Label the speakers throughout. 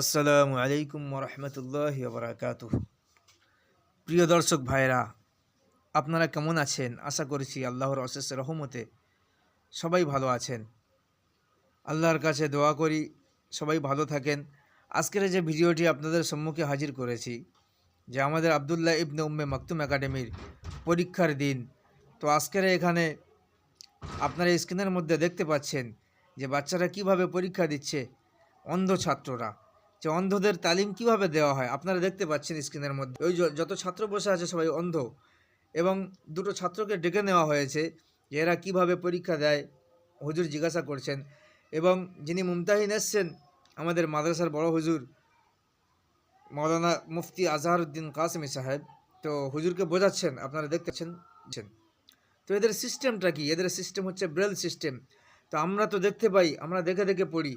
Speaker 1: আসসালামু আলাইকুম রহমতুল্লাহ বারাকাত প্রিয় দর্শক ভাইরা আপনারা কেমন আছেন? আশা করছি আল্লাহর অশেষ রহমতে সবাই ভালো আছেন। আল্লাহর কাছে দোয়া করি সবাই ভালো থাকেন। আজকের যে ভিডিওটি আপনাদের সম্মুখে হাজির করেছি, যে আমাদের আবদুল্লাহ ইবনে উম্মে মাকতুম একাডেমির পরীক্ষার দিন। তো আজকের এখানে আপনারা স্ক্রিনের মধ্যে দেখতে পাচ্ছেন যে বাচ্চারা কীভাবে পরীক্ষা দিচ্ছে অন্ধ ছাত্ররা। যে অন্ধদের তালিম কীভাবে দেওয়া হয়? আপনারা দেখতে পাচ্ছেন স্ক্রিনের মধ্যে। ওই যত ছাত্র বসে আছে সবাই অন্ধ। এবং দুটো ছাত্রকে ডেকে নেওয়া হয়েছে যে এরা কীভাবে পরীক্ষা দেয়। হুজুর জিজ্ঞাসা করছেন। এবং যিনি মুমতাহিন এসছেন, আমাদের মাদ্রাসার বড় হুজুর মৌলানা মুফতি আজহারউদ্দিন কাসমি সাহেব, তো হুজুরকে বোঝাচ্ছেন, আপনারা দেখতে পাচ্ছেন। তো এদের সিস্টেমটা কি? এদের সিস্টেম হচ্ছে ব্রেল সিস্টেম তো আমরা তো দেখতে পাই, আমরা দেখে দেখে পড়ি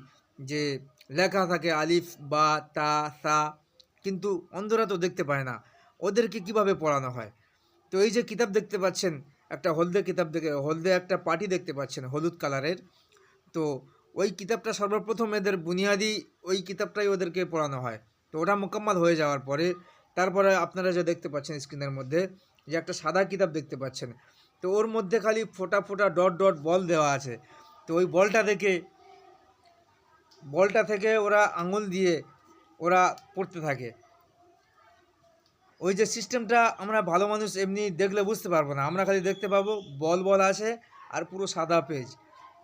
Speaker 1: যে লেখা থাকে আলিফ, বা, তা, সা, কিন্তু অন্ধরা তো দেখতে পায় না। ওদেরকে কীভাবে পড়ানো হয়? তো এই যে কিতাব দেখতে পাচ্ছেন, একটা হলদে কিতাব দেখে, হলদে একটা পাটি দেখতে পাচ্ছেন, হলুদ কালারের। তো ওই কিতাবটা সর্বপ্রথম এদের বুনিয়াদি, ওই কিতাবটাই ওদেরকে পড়ানো হয়। তো ওটা মোকাম্মল হয়ে যাওয়ার পরে, তারপরে আপনারা যে দেখতে পাচ্ছেন স্ক্রিনের মধ্যে, যে একটা সাদা কিতাব দেখতে পাচ্ছেন। তো ওর মধ্যে খালি ফোটা ফোটা ডট ডট বল দেওয়া আছে। তো ওই বলটা দেখে বলটা থেকে ওরা আঙুল দিয়ে ওরা পড়তে থাকে। ওই যে সিস্টেমটা আমরা ভালো মানুষ এমনি দেখলে বুঝতে পারব না। আমরা খালি দেখতে পাবো, বল বল আছে আর পুরো সাদা পেজ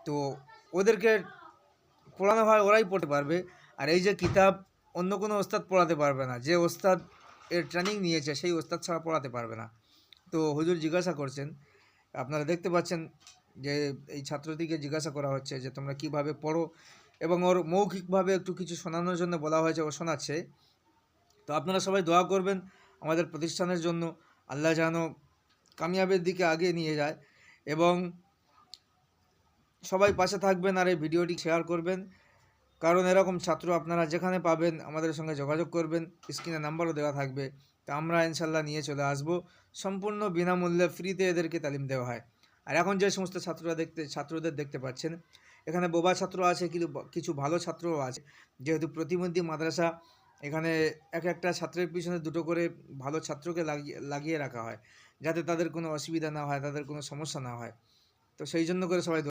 Speaker 1: তো ওদেরকে পড়ানো হয়, ওরাই পড়তে পারবে। আর এই যে কিতাব, অন্য কোনো ওস্তাদ পড়াতে পারবে না। যে ওস্তাদ এর ট্রেনিং নিয়েছে, সেই ওস্তাদ ছাড়া পড়াতে পারবে না। তো হুজুর জিজ্ঞাসা করছেন, আপনারা দেখতে পাচ্ছেন যে এই ছাত্রটিকে জিজ্ঞাসা করা হচ্ছে যে তোমরা কীভাবে পড়ো? এবং ওর মৌখিকভাবে একটু কিছু শোনানোর জন্য বলা হয়েছে, ও শোনাচ্ছে। তো আপনারা সবাই দোয়া করবেন আমাদের প্রতিষ্ঠানের জন্য। আল্লাহ যেন কামিয়াবের দিকে আগে নিয়ে যায় এবং সবাই পাশে থাকবেন আর এই ভিডিওটি শেয়ার করবেন। কারণ এরকম ছাত্র আপনারা যেখানে পাবেন আমাদের সঙ্গে যোগাযোগ করবেন। স্ক্রিনে নাম্বারও দেওয়া থাকবে। তা আমরা ইনশাল্লাহ নিয়ে চলে আসব। সম্পূর্ণ বিনামূল্যে ফ্রিতে এদেরকে তালিম দেওয়া হয়। আর এখন যে সমস্ত ছাত্ররা দেখতে, ছাত্রদের দেখতে পাচ্ছেন এখানে বোবা ছাত্র আছে, কিন্তু কিছু ভালো ছাত্রও আছে। যেহেতু প্রতিবন্ধী মাদ্রাসা, এখানে এক একটা ছাত্রের পিছনে দুটো করে ভালো ছাত্রকে লাগিয়ে লাগিয়ে রাখা হয়। যাতে তাদের কোনো অসুবিধা না হয়, তাদের কোনো সমস্যা না হয়। তো সেই জন্য করে সবাই